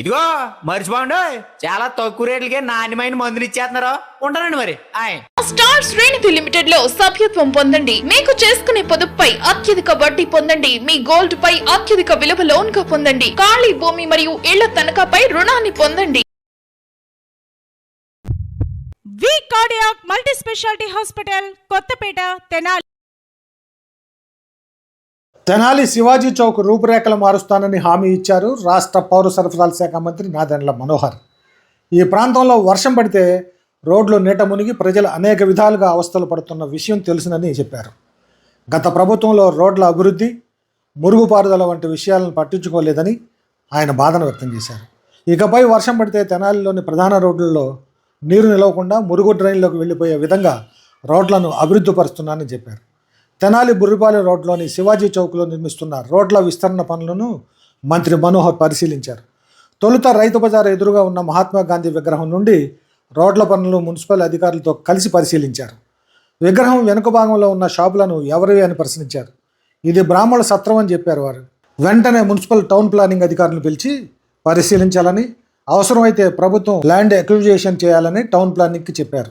ఇదిగో మర్చిపోండి. చాలా తక్కువ రేట్లకే నాణ్యమైన మందులు ఇచ్చేస్తున్నారు? ఉంటారండి మరి. ఆయ్. స్టార్ శ్రేణిధి లిమిటెడ్లో సభ్యత్వం పొందండి. మీకు చేసుకునే పొదుపుపై అత్యధిక వడ్డీ పొందండి. మీ గోల్డ్ పై అత్యధిక విలువ లోన్గా పొందండి. ఖాళీ భూమి మరియు ఇళ్ళ తనఖాపై రుణాన్ని పొందండి. V cardiac multi speciality hospital Kothapeta Tenali. Tenali Shivaji Chowk రూపురేఖలు మారుస్తానని హామీ ఇచ్చారు రాష్ట్ర పౌర సరఫరాల శాఖ మంత్రి నాదెండ్ల మనోహర్. ఈ ప్రాంతంలో వర్షం పడితే రోడ్లు నీట మునిగి ప్రజలు అనేక విధాలుగా అవస్థలు పడుతున్న విషయం తెలుసునని చెప్పారు. గత ప్రభుత్వంలో రోడ్ల అభివృద్ధి మురుగుపారుదల వంటి విషయాలను పట్టించుకోలేదని ఆయన బాధను వ్యక్తం చేశారు. ఇకపై వర్షం పడితే తెనాలిలోని ప్రధాన రోడ్లలో నీరు నిలవకుండా మురుగు డ్రైన్లోకి వెళ్ళిపోయే విధంగా రోడ్లను అభివృద్ధి పరుస్తున్నానని చెప్పారు. తెనాలి బుర్రిపాలెం రోడ్లోని శివాజీ చౌక్లో నిర్మిస్తున్న రోడ్ల విస్తరణ పనులను మంత్రి మనోహర్ పరిశీలించారు. తొలుత రైతు బజార్ ఎదురుగా ఉన్న మహాత్మా గాంధీ విగ్రహం నుండి రోడ్ల పనులు మున్సిపల్ అధికారులతో కలిసి పరిశీలించారు. విగ్రహం వెనుక భాగంలో ఉన్న షాపులను ఎవరివి అని ప్రశ్నించారు. ఇది బ్రాహ్మణ సత్రం అని చెప్పారు వారు. వెంటనే మున్సిపల్ టౌన్ ప్లానింగ్ అధికారులను పిలిచి పరిశీలించాలని అవసరమైతే ప్రభుత్వం ల్యాండ్ అక్విజేషన్ చేయాలని టౌన్ ప్లానింగ్కి చెప్పారు.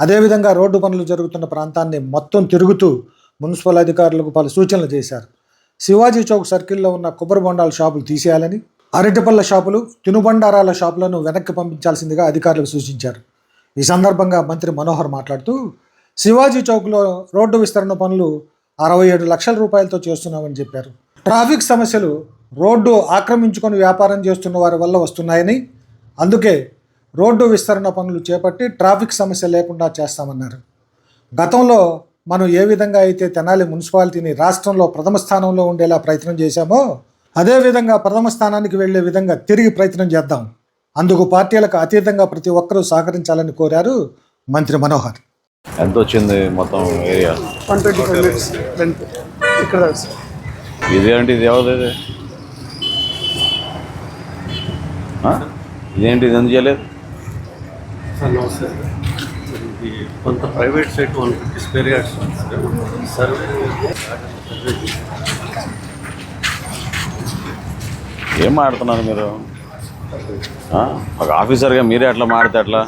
అదేవిధంగా రోడ్డు పనులు జరుగుతున్న ప్రాంతాన్ని మొత్తం తిరుగుతూ మున్సిపల్ అధికారులకు పలు సూచనలు చేశారు. శివాజీ చౌక్ సర్కిల్లో ఉన్న కొబ్బరి బొండాల షాపులు తీసేయాలని అరటిపళ్ళ షాపులు తినుబండారాల షాపులను వెనక్కి పంపించాల్సిందిగా అధికారులకు సూచించారు. ఈ సందర్భంగా మంత్రి మనోహర్ మాట్లాడుతూ శివాజీ చౌక్లో రోడ్డు విస్తరణ పనులు అరవై ఏడు లక్షల రూపాయలతో చేస్తున్నామని చెప్పారు. ట్రాఫిక్ సమస్యలు రోడ్డు ఆక్రమించుకొని వ్యాపారం చేస్తున్న వారి వల్ల వస్తున్నాయని అందుకే రోడ్డు విస్తరణ పనులు చేపట్టి ట్రాఫిక్ సమస్య లేకుండా చేస్తామన్నారు. గతంలో మనం ఏ విధంగా అయితే తెనాలి మున్సిపాలిటీని రాష్ట్రంలో ప్రథమ స్థానంలో ఉండేలా ప్రయత్నం చేశామో అదేవిధంగా ప్రథమ స్థానానికి వెళ్ళే విధంగా తిరిగి ప్రయత్నం చేద్దాం. అందుకు పార్టీలకు అతీతంగా ప్రతి ఒక్కరూ సహకరించాలని కోరారు మంత్రి మనోహర్. ఎంత వచ్చింది మొత్తం area? One twenty five minutes rent ఇక్కడ దాకా సార్ ఇది ఏంటి ఇది ఎవరిది ఇది? ఇదేంటి ఇది ఎందుకు చేయలేదు ఇది కొంత private site one fifty square yards survey ఏం మాడుతున్నారు మీరు? ఒక ఆఫీసర్గా మీరే అట్లా మాడితే అట్లా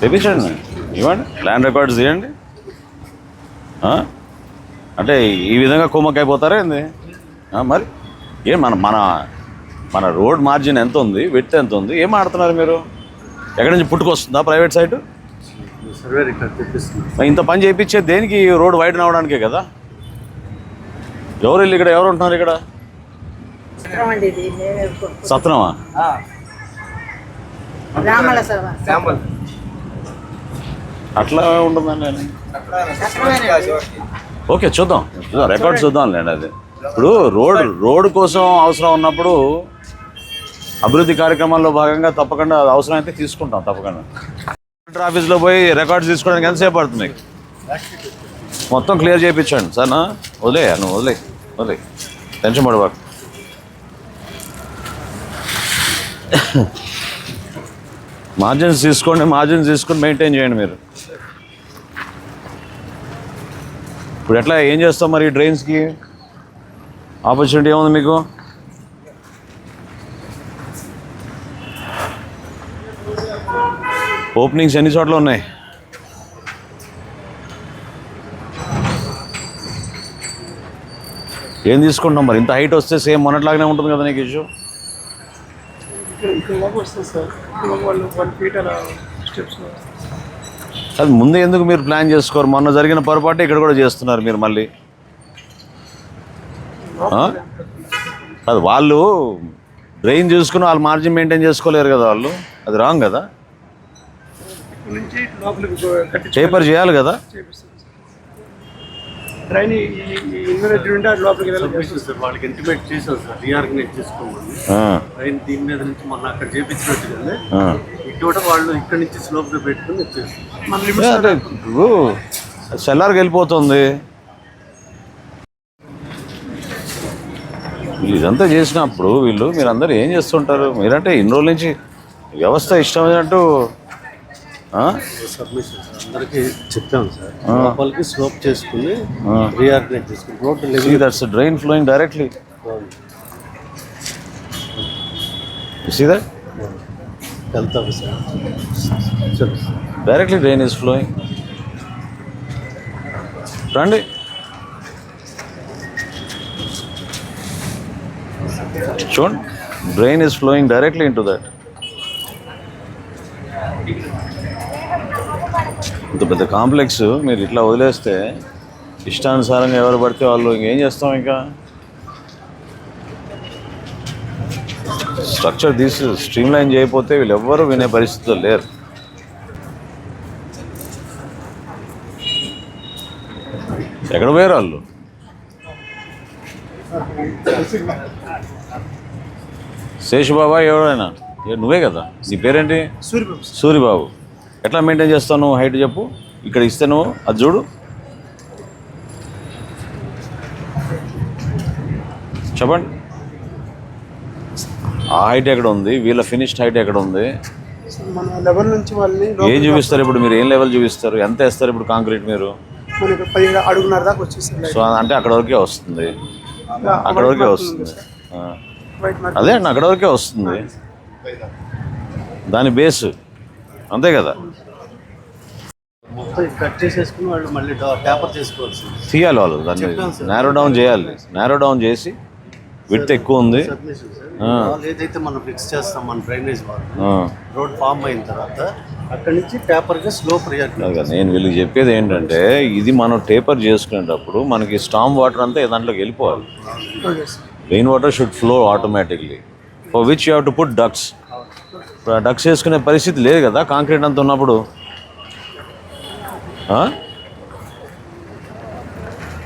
తెప్పించండి. ఇవ్వండి. ల్యాండ్ రికార్డ్స్ ఇవ్వండి. అంటే ఈ విధంగా కుమ్మక్ అయిపోతారా ఏంది మరి? ఏం మన మన మన రోడ్ మార్జిన్ ఎంత ఉంది విత్ ఎంత ఉంది ఏం ఆడుతున్నారు మీరు? ఎక్కడి నుంచి పుట్టుకొస్తుందా ప్రైవేట్ సైటు? ఇంత పని చేయించేది దేనికి రోడ్ వైడ్ అవడానికే కదా? ఎవరు వీళ్ళు ఇక్కడ ఎవరు ఉంటున్నారు ఇక్కడ? సత్రమా? అట్లా ఉంటుందండి ఓకే చూద్దాం. చూద్దాం రికార్డ్ చూద్దాం లేండి అది. ఇప్పుడు రోడ్ రోడ్ కోసం అవసరం ఉన్నప్పుడు అభివృద్ధి కార్యక్రమాల్లో భాగంగా తప్పకుండా అవసరమైతే తీసుకుంటాం తప్పకుండా. కలెక్టర్ ఆఫీస్లో పోయి రికార్డ్స్ తీసుకోవడానికి ఎంతసేపు పడుతుంది మీకు? మొత్తం క్లియర్ చేయించండి. సరేనా వదిలే నువ్వు వదిలే వదిలే టెన్షన్ పడబాకు. మార్జిన్స్ తీసుకోండి మార్జిన్స్ తీసుకొని మెయింటైన్ చేయండి మీరు. ఇప్పుడు ఎట్లా ఏం చేస్తాం మరి డ్రైన్స్కి ఆపర్చునిటీ ఏముంది మీకు? ఓపెనింగ్స్ ఎన్ని చోట్ల ఉన్నాయి? ఏం తీసుకుంటున్నాం మరి? ఇంత హైట్ వస్తే సేమ్ మొన్నట్లాగానే ఉంటుంది కదా నీకు ఇష్యూ అది ముందే ఎందుకు మీరు ప్లాన్ చేసుకోరు? మొన్న జరిగిన పొరపాటు ఇక్కడ కూడా చేస్తున్నారు మీరు మళ్ళీ? అది వాళ్ళు డ్రైన్ చూసుకుని వాళ్ళు మార్జిన్ మెయింటైన్ చేసుకోలేరు కదా వాళ్ళు. అది రాంగ్ కదా? నుంచి లోపలికి కట్టి పేపర్ చేయాలి కదా? చేపిస్తాం ట్రైన్ ఇన్వెస్ట్ ఆ లోపలికి వెళ్ళాలి. పంపించాను సార్ వాళ్ళకి ఇంటిమేట్ చేశాను సార్ రీఆర్గనైజ్ చేసుకోమని. ఆ, ట్రైన్ దీని మీద నుంచి మొన్న అక్కడ చేపించినట్టుగానే వాళ్ళు ఇక్కడ నుంచి స్లోప్గా పెట్టుకుని వచ్చేసి మన ఏ లిమిట్స్ అంటే ఇప్పుడు సెల్లార్కి వెళ్ళిపోతుంది. వీళ్ళు ఇదంతా చేసినప్పుడు వీళ్ళు మీరందరూ ఏం చేస్తుంటారు? మీరంటే ఇన్ని రోజుల నుంచి వ్యవస్థ ఇష్టమైనట్టు? సబ్మిషన్ సార్ అందరికీ చెప్పాం సార్. లోపలికి స్లోప్ చేసుకుని రీఆర్గనైజ్ రోడ్డు ఆఫీసర్ చెప్పు sir. Directly drain is flowing. రండి. చూడండి. Drain is flowing directly into that ఇంత పెద్ద కాంప్లెక్స్ మీరు ఇట్లా వదిలేస్తే ఇష్టానుసారంగా ఎవరు పడితే వాళ్ళు ఇంకేం చేస్తాం ఇంకా? స్ట్రక్చర్ తీసి స్ట్రీమ్ లైన్ చేయకపోతే వీళ్ళు ఎవ్వరూ వినే పరిస్థితుల్లో లేరు. ఎక్కడ పోయారు వాళ్ళు? శేషుబాబా ఎవరైనా? నువ్వే కదా? నీ పేరేంటి? సూరిబాబు ఎట్లా మెయింటైన్ చేస్తావు నువ్వు హైట్ చెప్పు. ఇక్కడ ఇస్తే నువ్వు అది చూడు. చెప్పండి. ఆ హైట్ ఎక్కడ ఉంది? వీళ్ళ ఫినిష్డ్ హైట్ ఎక్కడ ఉంది? సార్ మన లెవెల్ నుంచి వాళ్ళని ఏం చూపిస్తారు ఇప్పుడు మీరు? ఏం లెవెల్ చూపిస్తారు? ఎంత వేస్తారు ఇప్పుడు కాంక్రీట్ మీరు? మనకి పదిహేడు అడుగున్నర దాకా వచ్చేసింది సో అంటే అక్కడ వరకే వస్తుంది. అక్కడ వరకే వస్తుంది. అదే అండి అక్కడ వరకే వస్తుంది. దాని బేస్ అంతే కదా? మొత్తం కట్ చేసేసుకుని వాళ్ళు మళ్ళీ పేపర్ చేసుకోవాల్సింది తీయాలి వాళ్ళు దాన్ని. నేరో డౌన్ చేయాలి. నేరో డౌన్ చేసి విత్ ఎక్కువ ఉంది. ఏదైతే మనం ఫిక్స్ చేస్తాం మన డ్రైనేజ్. రోడ్ ఫామ్ అయిన తర్వాత అక్కడి నుంచి కాదు, నేను వీళ్ళకి చెప్పేది ఏంటంటే ఇది మనం టేపర్ చేసుకునేటప్పుడు మనకి స్టామ్ వాటర్ అంతా దాంట్లోకి వెళ్ళిపోవాలి. Rain water should flow automatically for which you have to put ducts ducts వేసుకునే పరిస్థితి లేదు కదా కాంక్రీట్ అంత ఉన్నప్పుడు?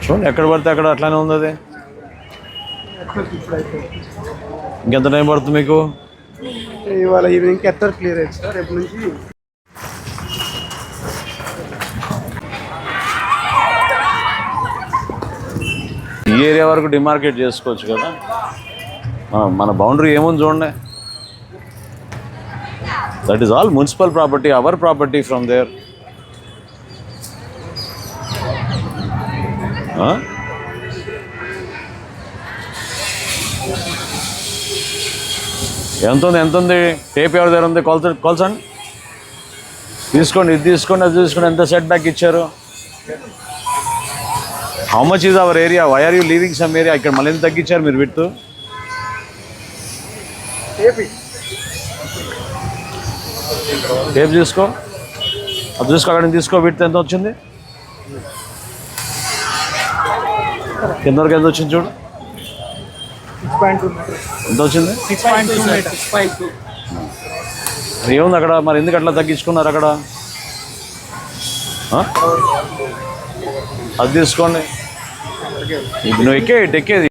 చూడండి ఎక్కడ పడితే అక్కడ అట్లానే ఉంది అది. ఇంకెంత టైం పడుతుంది మీకు? ఇవాళ ఈవినింగ్ ఎత్తర్ క్లియర్ అయింది సార్ రేపు నుంచి. ఈ ఏరియా వరకు డిమార్కెట్ చేసుకోవచ్చు కదా. మన- మన బౌండరీ ఏముంది చూడండి. That is all municipal property our property from there ఎంత ఉంది ఎంత ఉంది? టేప్ ఎవరి దగ్గర ఉంది? కొలత కొలసండి తీసుకోండి ఇది తీసుకోండి అది తీసుకోండి. ఎంత సెట్ బ్యాక్ ఇచ్చారు? How much is our area why are you leaving some area ఇక్కడ మళ్ళీ ఎంత తగ్గించారు మీరు విత్ ఏపీ టేప్ చూసుకో? అది చూసుకో అక్కడ తీసుకో విత్ ఎంత వచ్చింది? కింద వరకు ఎంత వచ్చింది చూడు. ఎంత వచ్చింది? ఏముంది అక్కడ? మరి ఎందుకు అట్లా తగ్గించుకున్నారు అక్కడ? అది తీసుకోండి. ఇప్పుడు నువ్వు ఎక్కే ఎక్కేది.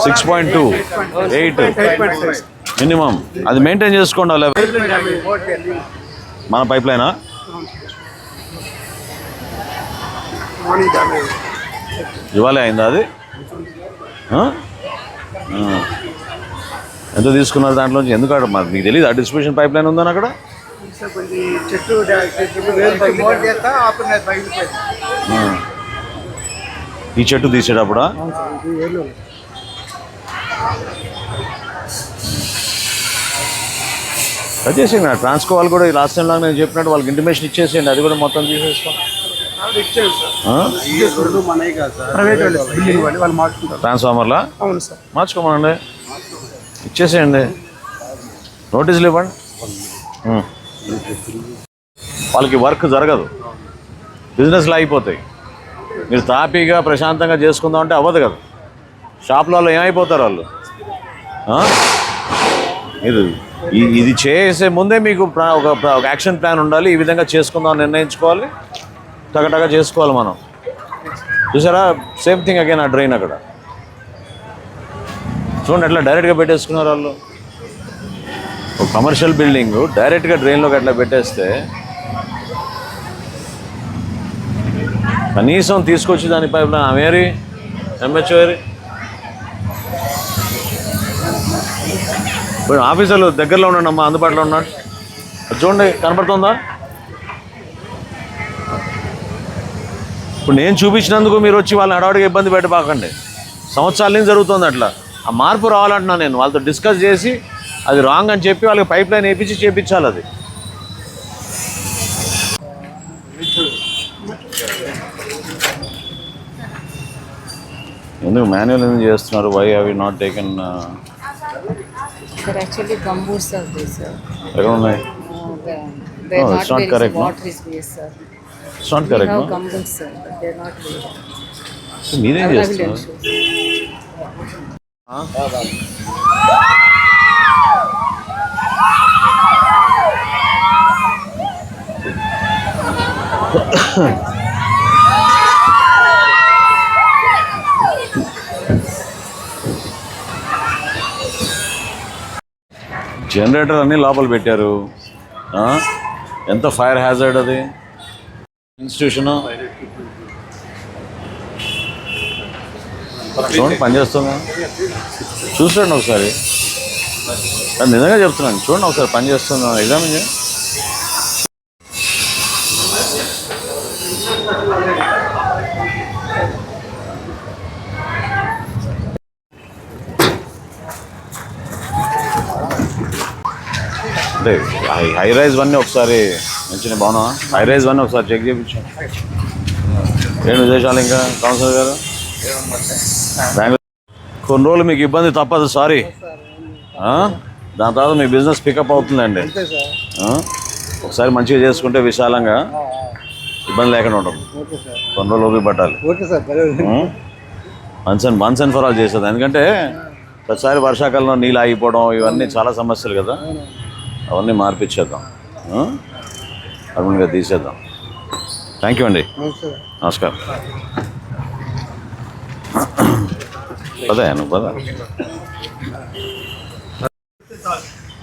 Six point two eight. Minimum. అది మెయింటైన్ చేసుకోండి మన పైప్ లైనా ఇవాళే అయిందా అది? ఆ? ఆ. ఎంత తీసుకున్నారు దాంట్లోంచి? ఎందుకు అక్కడ మరి మీకు తెలియదు ఆ డిస్ట్రిబ్యూషన్ పైప్ లైన్ ఉందని అక్కడ చెట్టు డా- చెట్టు వేరు మోడ్ చేస్తా అప్పుడు నాకు పగిలిపోయింది ఆ. ఈ చెట్టు తీసేటప్పుడా? అవును సార్ ఇది ఏళ్ళు అది చేసేయండి ట్రాన్స్కో వాళ్ళు కూడా లాస్ట్ టైం లాగా నేను చెప్పినట్టు వాళ్ళకి ఇంటిమేషన్ ఇచ్చేసేయండి అది కూడా మొత్తం మార్చుకుంటారు. ట్రాన్స్ఫార్మర్లా అవును సార్. మార్చుకోమనండి. ఇచ్చేసేయండి. నోటీసులు ఇవ్వండి. వాళ్ళకి వర్క్ జరగదు. బిజినెస్లు అయిపోతాయి. మీరు తాపీగా ప్రశాంతంగా చేసుకుందాం అంటే అవ్వదు కదా. షాప్లో ఏమైపోతారు వాళ్ళు? మీరు ఇది చేసే ముందే మీకు ఒక యాక్షన్ ప్లాన్ ఉండాలి. ఈ విధంగా చేసుకుందాం అని నిర్ణయించుకోవాలి. టగటగా చేసుకోవాలి మనం. చూసారా? సేమ్ థింగ్ అగైన్ ఆ డ్రైన్ అక్కడ. చూడండి ఎట్లా డైరెక్ట్గా పెట్టేసుకున్నారు వాళ్ళు. ఒక కమర్షియల్ బిల్డింగ్. డైరెక్ట్గా డ్రైన్లోకి అట్లా పెట్టేస్తే కనీసం తీసుకొచ్చి దాని పైప్ లైన్ అవేరి వేరి ఇప్పుడు ఆఫీసర్లు దగ్గరలో ఉన్నాడు అమ్మా అందుబాటులో ఉన్నాడు చూడండి కనపడుతుందా? ఇప్పుడు నేను చూపించినందుకు మీరు వచ్చి వాళ్ళని అడవాడిగా ఇబ్బంది పెట్టబాకండి సంవత్సరాల నుంచి జరుగుతుంది అట్లా. ఆ మార్పు రావాలంటున్నాను నేను. వాళ్ళతో డిస్కస్ చేసి అది రాంగ్ అని చెప్పి వాళ్ళకి పైప్ లైన్ వేయించి చేపించాలి అది. ఎందుకు మాన్యువల్ ఎందుకు చేస్తున్నారు వై అవి not taken Sir, actually gumboot are there, sir. ఎక్కడ ఉన్నాయి Uh, the- They're Oh, not it's not very, correct, no? water is there, sir. It's not We correct have gumboots, sir, but they're not there. మీరేం I will చేస్తున్నారు show, generator అన్ని లోపల పెట్టారు. ఎంత fire hazard అది? Institution చూడండి పనిచేస్తుందా చూసుకోండి ఒకసారి. నిజంగా చెప్తున్నాను చూడండి ఒకసారి పనిచేస్తుందా ఎగ్జామిన్ చేయండి అంటే హై రైజ్ వన్నీ ఒకసారి మంచిగా బాగున్నా హై రైజ్ వన్నీ ఒకసారి చెక్ చేయించాం ఏం విశేషాలు ఇంకా కౌన్సిలర్ గారు? బెంగళూరు కొన్ని రోజులు మీకు ఇబ్బంది తప్పదు సారీ. దాని తర్వాత మీ బిజినెస్ పికప్ అవుతుందండి? ఒకసారి మంచిగా చేసుకుంటే విశాలంగా ఇబ్బంది లేకుండా ఉంటుంది కొన్ని రోజులు ఓపిక పట్టాలి. Once and once and for all చేసేది. ఎందుకంటే ప్రతిసారి వర్షాకాలంలో నీళ్ళు ఆగిపోవడం ఇవన్నీ చాలా సమస్యలు కదా. అవన్నీ మార్పిచ్చేద్దాం. పర్మనెంట్గా తీసేద్దాం. థ్యాంక్ యూ అండి. నమస్కారం. పదే నువ్వు పద.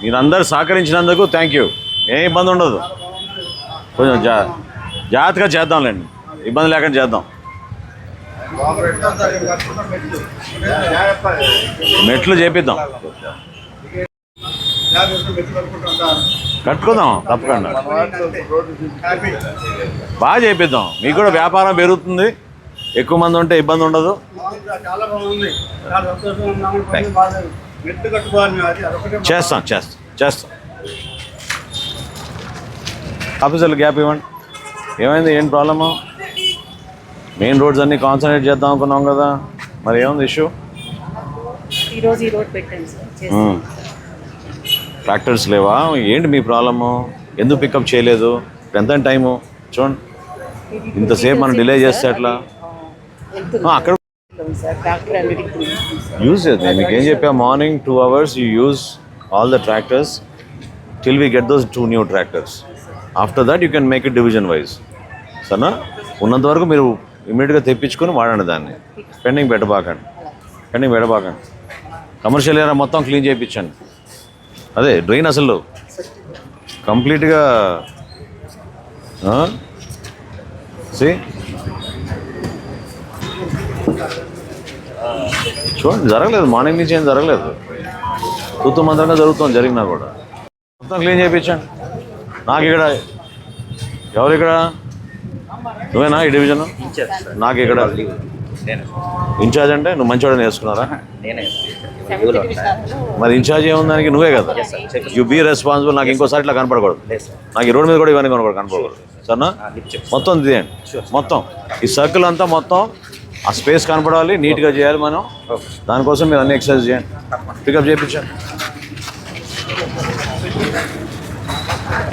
మీరందరూ సహకరించినందుకు థ్యాంక్ యూ ఏం ఇబ్బంది ఉండదు. కొంచెం జా జాగ్రత్తగా చేద్దాంలేండి ఇబ్బంది లేకుండా చేద్దాం. మెట్లు చేపిద్దాం. కట్టుకుందాం తప్పకుండా. బాగా చేపిద్దాం. మీకు కూడా వ్యాపారం పెరుగుతుంది. ఎక్కువ మంది ఉంటే ఇబ్బంది ఉండదు. చేస్తాం చేస్తాం చేస్తాం. ఆఫీసర్లు గ్యాప్ ఇవ్వండి. ఏమైంది? ఏం ప్రాబ్లము మెయిన్ రోడ్స్ అన్నీ కాన్సన్ట్రేట్ చేద్దాం అనుకున్నాం కదా. మరి ఏముంది ఇష్యూ ఈ రోజు ఈ రోడ్ పెట్టాను సార్. ట్రాక్టర్స్ లేవా? ఏంటి మీ ప్రాబ్లము? ఎందుకు పికప్ చేయలేదు? ఎంత టైము? చూడండి. ఇంతసేపు మనం డిలే చేస్తే ఎట్లా? అక్కడ యూజ్ చేద్దాం. మీకు ఏం చెప్పా? Morning two hours you use all the tractors till we get those two new tractors after that you can make it division wise సరేనా? ఉన్నంత వరకు మీరు ఇమీడియట్గా తెప్పించుకొని వాడండి దాన్ని. పెండింగ్ పెట్టబాకండి. పెండింగ్ పెట్టబాకండి. కమర్షియల్ ఏరియా మొత్తం క్లీన్ చేయించండి. అదే డ్రైన్ అసలు. కంప్లీట్గా సి చూడండి జరగలేదు. మార్నింగ్ నుంచి ఏం జరగలేదు. తూతు మంత్రంగా జరుగుతుంది జరిగినా కూడా. మొత్తం క్లీన్ చేయించండి. నాకు ఇక్కడ ఎవరు ఇక్కడ? నువ్వేనా ఈ డివిజన్? నాకు ఇక్కడ. ఇన్ఛార్జ్ అంటే నువ్వు మంచివాడని వేసుకున్నారా మరి ఇన్ఛార్జ్ ఏముంది దానికి నువ్వే కదా? యు బీ రెస్పాన్సిబుల్ నాకు ఇంకోసారి ఇట్లా కనపడకూడదు. నాకు ఈ రోడ్ మీద కూడా ఇవన్నీ కనపడ కనపడకూడదు. సరేనా? మొత్తం తీయండి. మొత్తం. ఈ సర్కిల్ అంతా మొత్తం ఆ స్పేస్ కనపడాలి. నీట్గా చేయాలి మనం. దానికోసం మీరు అన్ని ఎక్సర్సైజ్ చేయండి. పికప్ చేయించండి.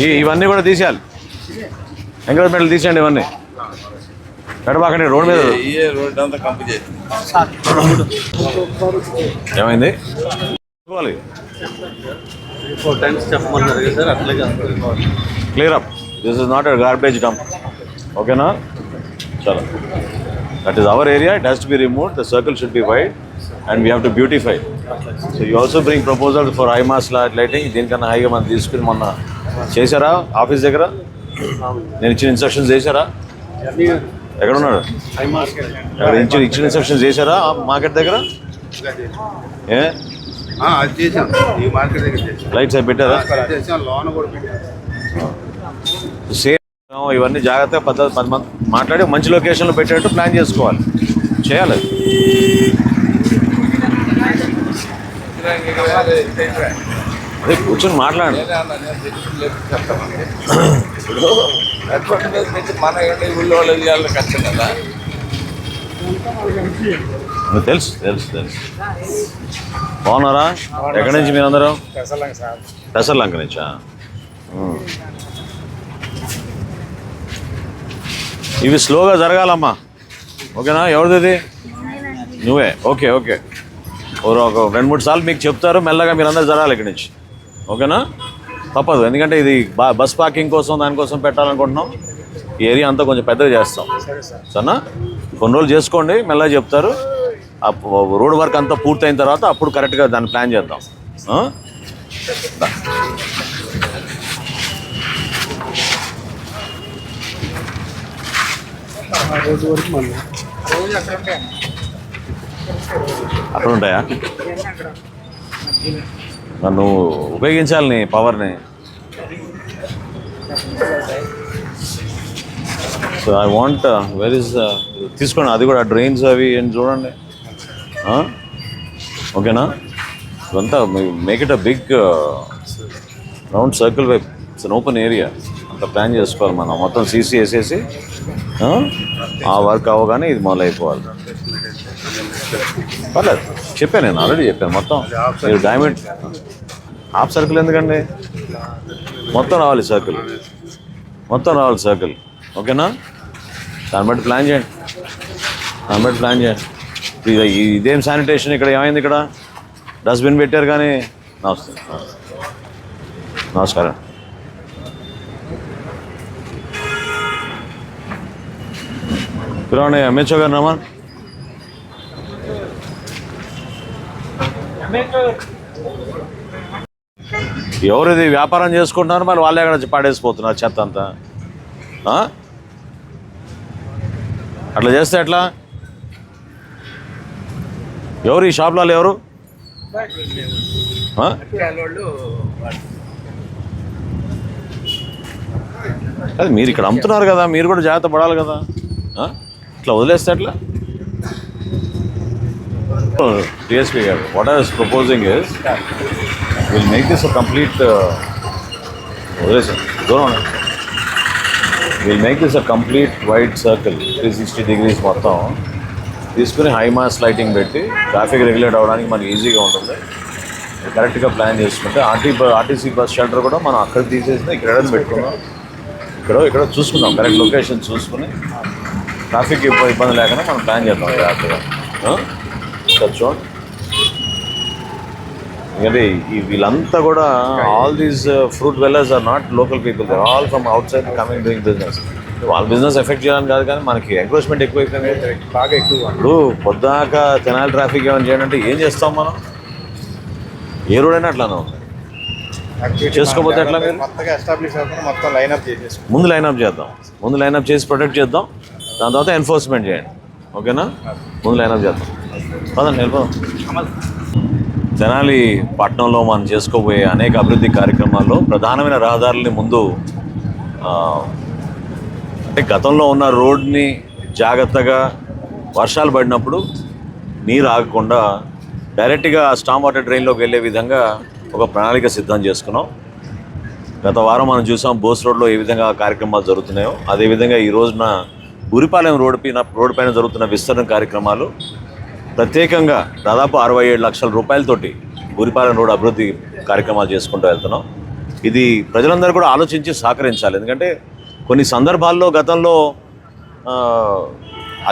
ఈ ఇవన్నీ కూడా తీసేయాలి. ఎంకరేజ్మెంట్లు తీసేయండి ఇవన్నీ. పెడబాకండి రోడ్ మీద ఏమైంది? Clear up this is not a garbage dump ఓకేనా చలో that is our area it has to be remove the circle should be wide and we have to beautify so you also bring proposal for high mast lighting దీనికన్నా హైగా మనం తీసుకుని మొన్న చేశారా? Office దగ్గర? నేను ఇచ్చిన ఇన్స్ట్రక్షన్స్ చేశారా? ఎక్కడ ఉన్నాడు ఎక్కడ ఇచ్చిన ఇచ్చిన ఇన్స్ట్రక్షన్స్ చేశారా మార్కెట్ దగ్గర? ఏ? చేసాం ఈ మార్కెట్ దగ్గర లైట్స్ అవి పెట్టారా? లోన్ కూడా పెట్టాం. సేమ్ ఇవన్నీ జాగ్రత్తగా పద్ధతి పది మంది మాట్లాడి మంచి లొకేషన్లో పెట్టేట్టు ప్లాన్ చేసుకోవాలి. చేయాలి. అదే కూర్చొని మాట్లాడండి మన ఊళ్ళో వాళ్ళు చేయాలి కష్టం కదా తెలుసు తెలుసు తెలుసు. బాగున్నారా? ఎక్కడి నుంచి మీరందరూ? పెసర్లంక నుంచా? ఉమ్. ఇవి స్లోగా జరగాలమ్మా. ఓకేనా? ఎవరిది ఇది? నువ్వే. Okay okay. ఓ ఒక రెండు మూడు సార్లు మీకు చెప్తారు మెల్లగా మీరు అందరు జరగాలి ఇక్కడి నుంచి. ఓకేనా? తప్పదు. ఎందుకంటే ఇది బా బస్ పార్కింగ్ కోసం దానికోసం పెట్టాలనుకుంటున్నాం. ఈ ఏరియా అంతా కొంచెం పెద్దగా చేస్తాం. సరేనా? కొన్ని రోజులు చేసుకోండి మెల్లగా చెప్తారు. రోడ్ వర్క్ అంతా పూర్తయిన తర్వాత అప్పుడు కరెక్ట్గా దాన్ని ప్లాన్ చేద్దాం. అక్కడ ఉంటాయా? నన్ను ఉపయోగించాలి నీ పవర్ని so I want where is తీసుకోండి. అది కూడా డ్రైన్స్ అవి ఏం చూడండి. ఓకేనా ఇదంతా make it a big round circle wipe it's an open area అంత ప్లాన్ చేసుకోవాలి మనం. మొత్తం సీసీ వేసేసి ఆ? ఆ వర్క్ అవ్వగానే ఇది మొదలైపోవాలి. పర్లేదు. చెప్పాను నేను ఆల్రెడీ చెప్పాను. మొత్తం మీరు డైమండ్ హాఫ్ సర్కిల్ ఎందుకండి? మొత్తం రావాలి సర్కిల్ మొత్తం రావాలి సర్కిల్ ఓకేనా? దాన్ని బట్టి ప్లాన్ చేయండి. దాన్ని బట్టి ప్లాన్ చేయండి. ఇది ఇదేం శానిటేషన్ ఇక్కడ? ఏమైంది ఇక్కడ? డస్ట్బిన్ పెట్టారు కానీ నమస్తే నమస్కారం. పిలవండి ఎంహెచ్ఓ గారు రమన్ ఎవరు ఇది వ్యాపారం చేసుకుంటున్నారు మరి వాళ్ళే అక్కడ పాడేసిపోతున్నారు చెత్త అంతా. ఆ? అట్లా చేస్తే ఎట్లా? ఎవరు ఈ షాప్లో వాళ్ళు ఎవరు? అది మీరు ఇక్కడ అమ్ముతున్నారు కదా మీరు కూడా జాగ్రత్త పడాలి కదా. ఆ? ఇట్లా వదిలేస్తే ఎట్లా? డిఎస్పీ గారు what are proposing is will make this complete వదిలేసాం దూరం will make this a complete white circle three sixty degrees మొత్తం. తీసుకుని హై మాస్ లైటింగ్ పెట్టి ట్రాఫిక్ రెగ్యులేట్ అవ్వడానికి మనకి ఈజీగా ఉంటుంది. కరెక్ట్గా ప్లాన్ చేసుకుంటే ఆర్టీ ఆర్టీసీ బస్ షెల్టర్ కూడా మనం అక్కడ తీసేసి ఇక్కడ పెట్టుకున్నాం. పెట్టుకుందాం ఇక్కడ ఇక్కడ చూసుకుందాం కరెక్ట్ లొకేషన్ చూసుకుని ట్రాఫిక్ ఇబ్బంది లేకుండా మనం ప్లాన్ చేద్దాం జాగ్రత్తగా చూడండి ఎందుకంటే ఈ వీళ్ళంతా కూడా all these fruit sellers are not local people there all from outside coming doing business వాళ్ళ బిజినెస్ ఎఫెక్ట్ చేయాలని కాదు కానీ మనకి ఎంక్రోచ్మెంట్ ఎక్కువైపోయింది. బాగా ఎక్కువ. ఇప్పుడు పొద్దాక తెనాలి ట్రాఫిక్ ఏమైనా చేయాలంటే ఏం చేస్తాం మనం? ఏ రోడ్ అయినా అట్లానే ఉంది. చేసుకోకపోతే ఎట్లా? మొత్తం లైన్అప్ ముందు లైన్అప్ చేద్దాం. ముందు లైన్అప్ చేసి ప్రొటెక్ట్ చేద్దాం. దాని తర్వాత ఎన్ఫోర్స్మెంట్ చేయండి. ఓకేనా ముందు లైన్అప్ చేద్దాం. పదండి వెళ్ళిపోదాం తెనాలి పట్టణంలో మనం చేసుకోబోయే అనేక అభివృద్ధి కార్యక్రమాల్లో ప్రధానమైన రహదారులని ముందు అంటే గతంలో ఉన్న రోడ్ని జాగ్రత్తగా వర్షాలు పడినప్పుడు నీరు ఆగకుండా డైరెక్ట్గా స్టామ్ వాటర్ డ్రైన్లోకి వెళ్ళే విధంగా ఒక ప్రణాళిక సిద్ధం చేసుకున్నాం. గత వారం మనం చూసాం బోస్ రోడ్లో ఏ విధంగా కార్యక్రమాలు జరుగుతున్నాయో. అదేవిధంగా ఈ రోజున ఉరిపాలెం రోడ్డు పైన రోడ్డు పైన జరుగుతున్న విస్తరణ కార్యక్రమాలు ప్రత్యేకంగా దాదాపు అరవై ఏడు లక్షల రూపాయలతోటి గురిపాలెం రోడ్ అభివృద్ధి కార్యక్రమాలు చేసుకుంటూ వెళ్తున్నాం. ఇది ప్రజలందరూ కూడా ఆలోచించి సహకరించాలి. ఎందుకంటే కొన్ని సందర్భాల్లో గతంలో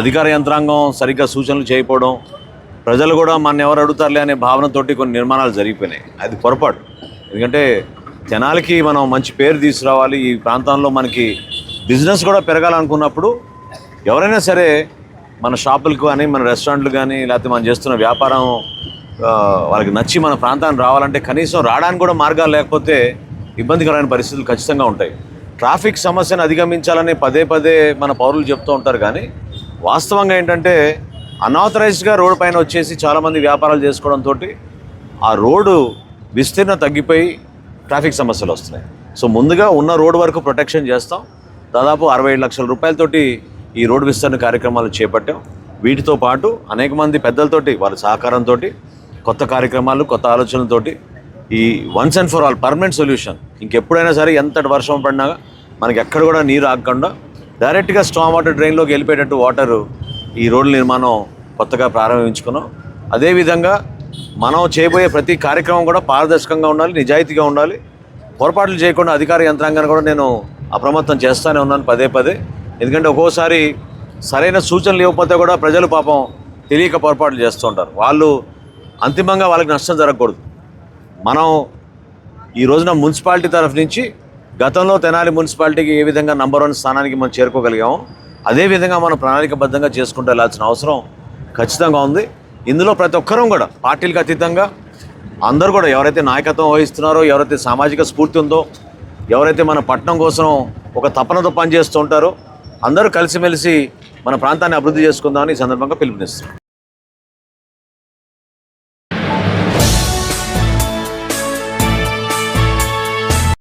అధికార యంత్రాంగం సరిగ్గా సూచనలు చేయకపోవడం ప్రజలు కూడా మన ఎవరు అడుగుతారులే అనే భావనతోటి కొన్ని నిర్మాణాలు జరిగిపోయినాయి. అది పొరపాటు. ఎందుకంటే జనాలకి మనం మంచి పేరు తీసుకురావాలి. ఈ ప్రాంతంలో మనకి బిజినెస్ కూడా పెరగాలనుకున్నప్పుడు ఎవరైనా సరే మన షాపులకు కానీ మన రెస్టారెంట్లు కానీ లేకపోతే మనం చేస్తున్న వ్యాపారం వాళ్ళకి నచ్చి మన ప్రాంతానికి రావాలంటే కనీసం రావడానికి కూడా మార్గాలు లేకపోతే ఇబ్బందికరమైన పరిస్థితులు ఖచ్చితంగా ఉంటాయి. ట్రాఫిక్ సమస్యను అధిగమించాలని పదే పదే మన పౌరులు చెప్తూ ఉంటారు కానీ వాస్తవంగా ఏంటంటే అన్ఆథరైజ్డ్గా రోడ్డు పైన వచ్చేసి చాలామంది వ్యాపారాలు చేసుకోవడంతో ఆ రోడ్డు విస్తీర్ణ తగ్గిపోయి ట్రాఫిక్ సమస్యలు వస్తున్నాయి. సో ముందుగా ఉన్న రోడ్డు వరకు ప్రొటెక్షన్ చేస్తాం. దాదాపు అరవై ఏడు లక్షల రూపాయలతోటి ఈ రోడ్డు విస్తరణ కార్యక్రమాలు చేపట్టాం. వీటితో పాటు అనేక మంది పెద్దలతోటి వాళ్ళ సహకారంతో కొత్త కార్యక్రమాలు కొత్త ఆలోచనలతోటి ఈ once and for all permanent solution. ఇంకెప్పుడైనా సరే ఎంతటి వర్షం పడినా మనకి ఎక్కడ కూడా నీరు ఆగకుండా డైరెక్ట్గా స్టామ్ వాటర్ డ్రైన్లోకి వెళ్ళిపోయేటట్టు వాటర్ ఈ రోడ్ల నిర్మాణం కొత్తగా ప్రారంభించుకున్నాం. అదేవిధంగా మనం చేయబోయే ప్రతి కార్యక్రమం కూడా పారదర్శకంగా ఉండాలి నిజాయితీగా ఉండాలి. పొరపాట్లు చేయకుండా అధికార యంత్రాంగాన్ని కూడా నేను అప్రమత్తం చేస్తూనే ఉన్నాను పదే పదే. ఎందుకంటే ఒక్కోసారి సరైన సూచనలు ఇవ్వకపోతే కూడా ప్రజలు పాపం తెలియక పొరపాట్లు చేస్తూ ఉంటారు. వాళ్ళు అంతిమంగా వాళ్ళకి నష్టం జరగకూడదు. మనం ఈ రోజున మున్సిపాలిటీ తరఫు నుంచి గతంలో తెనాలి మున్సిపాలిటీకి ఏ విధంగా నంబర్ వన్ స్థానానికి మనం చేరుకోగలిగామో అదే విధంగా మనం ప్రణాళికబద్ధంగా చేసుకుంటూ వెళ్ళాల్సిన అవసరం ఖచ్చితంగా ఉంది. ఇందులో ప్రతి ఒక్కరూ కూడా పార్టీలకు అతీతంగా అందరూ కూడా ఎవరైతే నాయకత్వం వహిస్తున్నారో ఎవరైతే సామాజిక స్ఫూర్తి ఉందో ఎవరైతే మన పట్టణం కోసం ఒక తపనతో పనిచేస్తూ ఉంటారో అందరూ కలిసిమెలిసి మన ప్రాంతాన్ని అభివృద్ధి చేసుకుందామని ఈ సందర్భంగా పిలుపునిస్తున్నాం.